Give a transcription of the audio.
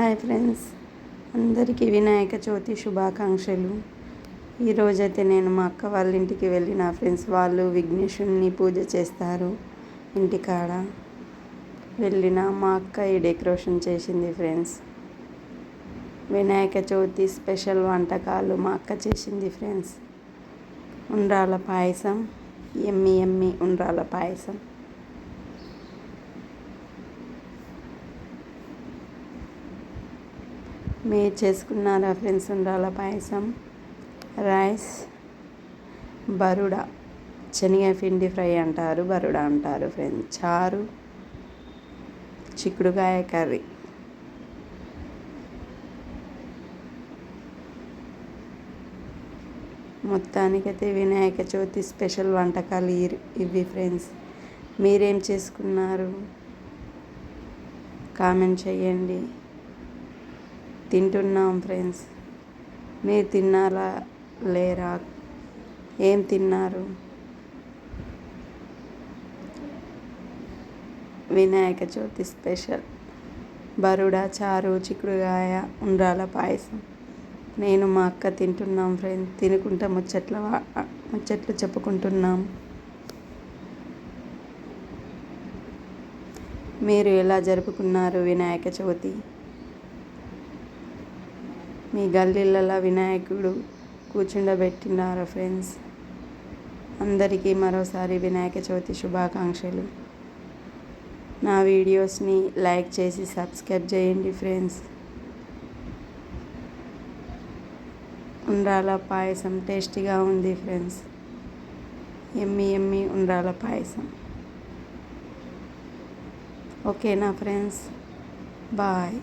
Hi friends. అందరికీ వినాయక చవితి శుభాకాంక్షలు. ఈరోజైతే నేను మా అక్క వాళ్ళ ఇంటికి వెళ్ళిన ఫ్రెండ్స్ వాళ్ళు విఘ్నేశ్వరుని పూజ చేస్తారు ఇంటికాడ. వెళ్ళిన మా అక్క ఈ డెకరేషన్ చేసింది ఫ్రెండ్స్. వినాయక చవితి స్పెషల్ వంటకాలు మా అక్క చేసింది ఫ్రెండ్స్. ఉండ్రాల పాయసం ఎమ్మి ఎమ్మి ఉండ్రాల పాయసం. మీరు చేసుకున్నారా ఫ్రెండ్స్ ఉండాల పాయసం? రైస్ బరుడా శనగ పిండి ఫ్రై అంటారు బరుడా అంటారు ఫ్రెండ్స్ చారు చిక్కుడుకాయ కర్రీ. మొత్తానికైతే వినాయక చవితి స్పెషల్ వంటకాలు ఇవి ఫ్రెండ్స్ మీరేం చేసుకున్నారు? కామెంట్ చేయండి. తింటున్నాం ఫ్రెండ్స్. మీరు తిన్నారా? లేరా? ఏం తిన్నారు? వినాయక చవితి స్పెషల్. బరుడా చారు చిక్కుడుగాయ ఉండ్రాల పాయసం. నేను మా అక్క తింటున్నాం ఫ్రెండ్స్ తినుకుంటా ముచ్చట్ల ముచ్చట్లు చెప్పుకుంటున్నాం. మీరు ఎలా జరుపుకున్నారు వినాయక చవితి? మీ గల్లీలలో వినాయకుడు కూర్చుండబెట్టినారు ఫ్రెండ్స్. అందరికీ మరోసారి వినాయక చవితి శుభాకాంక్షలు. నా వీడియోస్ని లైక్ చేసి సబ్స్క్రైబ్ చేయండి ఫ్రెండ్స్. ఉండ్రాల పాయసం టేస్టీగా ఉంది ఫ్రెండ్స్. ఎమ్మి ఎమ్మి ఉండ్రాల పాయసం. ఓకేనా ఫ్రెండ్స్? బాయ్.